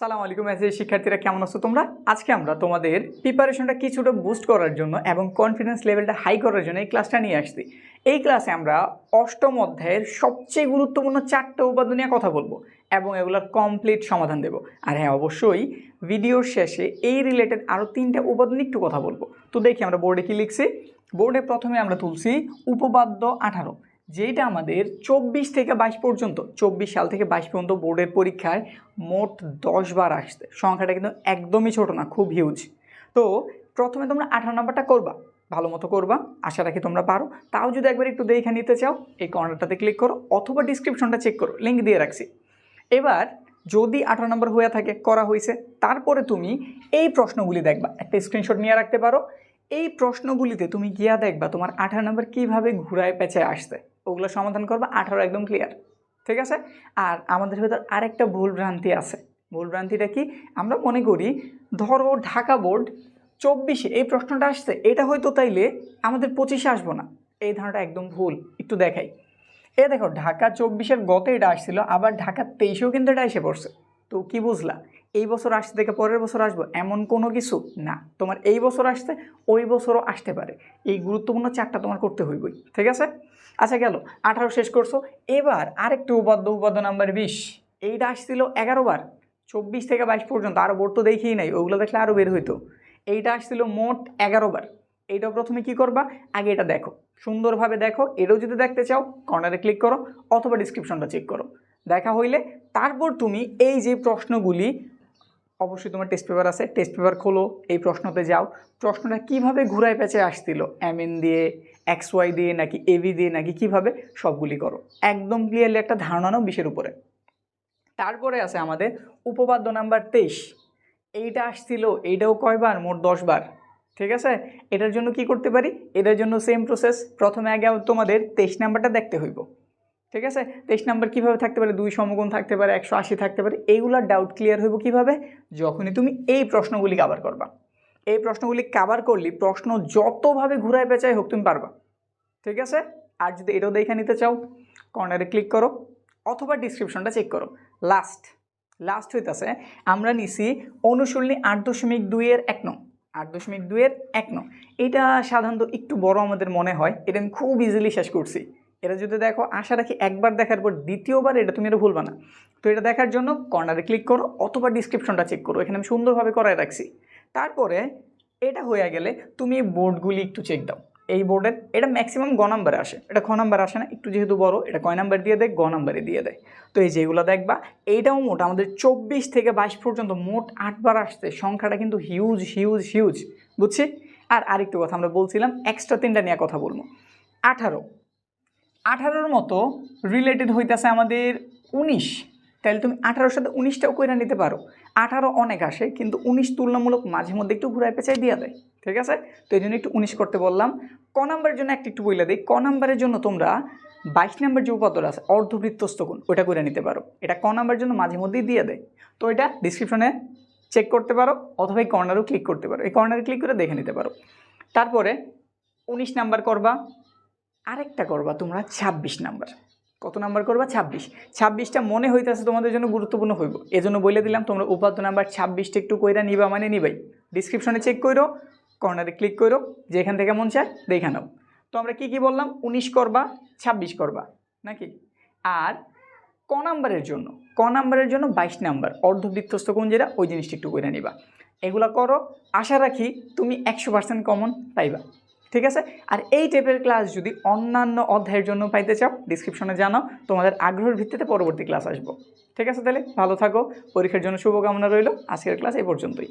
সালাম আলাইকুম এসে শিক্ষার্থীরা, কেমন আছো তোমরা? আজকে আমরা তোমাদের প্রিপারেশনটা কিছুটা বুস্ট করার জন্য এবং কনফিডেন্স লেভেলটা হাই করার জন্য এই ক্লাসটা নিয়ে আসছি। এই ক্লাসে আমরা অষ্টম অধ্যায়ের সবচেয়ে গুরুত্বপূর্ণ চারটে উপাদান নিয়ে কথা বলব এবং এগুলোর কমপ্লিট সমাধান দেব। আর হ্যাঁ অবশ্যই ভিডিওর শেষে এই রিলেটেড আরও তিনটা উপাদান একটু কথা বলব। তো দেখি আমরা বোর্ডে কি লিখছি? বোর্ডে প্রথমে আমরা তুলছি উপপাদ্য আঠারো। যেটা আমাদের চব্বিশ থেকে বাইশ পর্যন্ত, চব্বিশ সাল থেকে বাইশ পর্যন্ত বোর্ডের পরীক্ষায় মোট দশ বার আসতে সংখ্যাটা কিন্তু একদমই ছোট না, খুব হিউজ তো প্রথমে তোমরা আঠারো নাম্বারটা করবা, ভালো মতো করবা, আশা রাখি তোমরা পারো। তাও যদি একবার একটু দেখে নিতে চাও, এই কর্নারটাতে ক্লিক করো, অথবা ডিসক্রিপশনটা চেক করো লিঙ্ক দিয়ে রাখছি। এবার যদি আঠারো নম্বর হয়ে থাকে, করা হয়েছে, তারপরে তুমি এই প্রশ্নগুলি দেখবা। একটা স্ক্রিনশট নিয়ে রাখতে পারো। এই প্রশ্নগুলিতে তুমি গিয়া দেখবা তোমার আঠারো নম্বর কীভাবে ঘুরায় পেঁচায় আসছে। ওগুলো সমাধান করবা, আঠারো একদম ক্লিয়ার ঠিক আছে? আর আমাদের ভেতর আরেকটা ভুল ভ্রান্তি আছে। ভুল ভ্রান্তিটা কি? আমরা মনে করি, ধরো ঢাকা বোর্ড চব্বিশে, এই প্রশ্নটা আসছে, এটা হয়তো তাইলে আমাদের পঁচিশে আসব না। এই ধারণাটা একদম ভুল, একটু দেখাই। এ দেখো, ঢাকা চব্বিশের গত এটা আসছিল, আবার ঢাকা তেইশেও কিন্তু এটা এসে পড়ছে। তো কি বুঝলা? এই বছর আসতে থেকে পরের বছর আসব, এমন কোনো কিছু না। তোমার এই বছর আসতে, ওই বছরও আসতে পারে। এই গুরুত্বপূর্ণ চারটা তোমার করতে হইবই, ঠিক আছে? আচ্ছা গেল। আঠারো শেষ করছ। এবার আরেকটি উপাদ্য উপাদ্য নাম্বার বিশ। এইটা আসছিল বার। চব্বিশ থেকে বাইশ পর্যন্ত আরও বোর্ড তো দেখিই নাই, ওগুলো দেখলে আরও বের হইতো। এইটা আসছিল মোট বার। এইটা প্রথমে কি করবা? আগে এটা দেখো। সুন্দরভাবে দেখো। এটাও যদি দেখতে চাও কর্নারে ক্লিক করো, অথবা ডিসক্রিপশনটা চেক করো। দেখা হইলে তারপর তুমি এই যে প্রশ্নগুলি অবশ্যই তোমার টেস্ট পেপার আছে টেস্ট পেপার খোলো, এই প্রশ্নতে যাও। প্রশ্নটা কীভাবে ঘুরায় পেঁচে আসছিল? এম এন দিয়ে এক্স ওয়াই দিয়ে, নাকি এভি দিয়ে, নাকি কীভাবে? সবগুলি করো। একদম ক্লিয়ারলি একটা ধারণা নাও বিশের উপরে। তারপরে আছে আমাদের উপপাদ্য নাম্বার তেইশ। এইটা আসছিল, এইটাও কয়বার? মোট দশ বার ঠিক আছে? এটার জন্য কি করতে পারি? এটার জন্য সেম প্রসেস প্রথমে আগে তোমাদের তেইশ নাম্বারটা দেখতে হইব। ঠিক আছে? তেইশ নাম্বার কীভাবে থাকতে পারে? দুই সমগুণ থাকতে পারে, একশো আশি থাকতে পারে। এইগুলোর ডাউট ক্লিয়ার হইব কীভাবে? যখনই তুমি এই প্রশ্নগুলি কাভার করবা। এই প্রশ্নগুলি কাভার করলে, প্রশ্ন যতভাবে ঘুরায় পেঁচায় হোক তুমি পারবা। ঠিক আছে? আর যদি এটাও দেখে নিতে চাও কর্নারে ক্লিক করো অথবা ডিসক্রিপশনটা চেক করো। লাস্ট লাস্ট হইতাছে, আমরা নিছি অনুশীলনী আট দশমিক দুইয়ের এক নং। আট দশমিক দুইয়ের এক নং। এটা সাধারণত একটু বড় আমাদের মনে হয়। এটা আমি খুব ইজিলি শেষ করছি। এটা যদি দেখো, আশা রাখি একবার দেখার পর দ্বিতীয়বার এটা তুমি এটা ভুলবা না। তো এটা দেখার জন্য কর্নারে ক্লিক করো, অথবা ডিসক্রিপশনটা চেক করো। এখানে আমি সুন্দরভাবে করায় রাখছি। তারপরে এটা হয়ে গেলে তুমি বোর্ডগুলি একটু চেক দাও। এই বোর্ডের এটা ম্যাক্সিমাম গ নাম্বারে আসে। এটা খ নাম্বার আসে না, একটু যেহেতু বড়, এটা কয় নাম্বার দিয়ে দেয়? গ নাম্বারে দিয়ে দেয়। তো এই যেগুলো দেখবা, এইটাও মোট আমাদের চব্বিশ থেকে বাইশ পর্যন্ত মোট আটবার আসছে। সংখ্যাটা কিন্তু হিউজ হিউজ হিউজ বুঝছি? আর আরেকটু কথা আমরা বলছিলাম এক্সট্রা তিনটা নিয়ে কথা বলব। আঠারো। আঠারোর মতো রিলেটেড হইতেছে আমাদের উনিশ। তাহলে তুমি আঠারোর সাথে উনিশটাও কইরা নিতে পারো। আঠারো অনেক আসে, কিন্তু উনিশ তুলনামূলক মাঝে মধ্যে একটু ঘুরায় পেঁচাই দিয়ে দেয়, ঠিক আছে? তো এই জন্য একটু উনিশ করতে বললাম। ক নাম্বারের জন্য একটা একটু বইলে দিই। ক নাম্বারের জন্য তোমরা বাইশ নাম্বার যে উপাদ্যটা আছে, অর্ধবৃত্তস্থ কোণ, ওইটা করে নিতে পারো। এটা ক নাম্বারের জন্য মাঝে মধ্যেই দিয়ে দেয়। তো এটা ডিসক্রিপশনে চেক করতে পারো, অথবা এই কর্নারও ক্লিক করতে পারো। এই কর্নারে ক্লিক করে দেখে নিতে পারো। তারপরে উনিশ নাম্বার করবা। আরেকটা করবা তোমরা ছাব্বিশ নাম্বার। কত নাম্বার করবা? ছাব্বিশ। ছাব্বিশটা মনে হইতেছে তোমাদের জন্য গুরুত্বপূর্ণ হইব। এজন্য বলে দিলাম, তোমরা উপাদ্য নাম্বার ছাব্বিশটা একটু কইরা নিবা মানে নিবাই। ডিসক্রিপশনে চেক করো কর্নারে ক্লিক করো যেখান থেকে মন চায় দেখে নাও। তো আমরা কী কী বললাম? উনিশ করবা, ছাব্বিশ করবা, নাকি? আর ক নাম্বারের জন্য? ক নাম্বারের জন্য বাইশ নাম্বার। অর্ধবৃত্তস্থ কোন যেটা? ওই জিনিসটা একটু করে নিবা। এগুলা করো। আশা রাখি তুমি একশো পার্সেন্ট কমন পাইবা। ঠিক আছে? আর এই টাইপের ক্লাস যদি অন্যান্য অধ্যায়ের জন্য পাইতে চাও ডিসক্রিপশনে জানাও, তোমাদের আগ্রহের ভিত্তিতে পরবর্তী ক্লাস আসব। ঠিক আছে তাহলে? ভালো থাকো, পরীক্ষার জন্য শুভকামনা রইল, আজকের ক্লাস এই পর্যন্তই।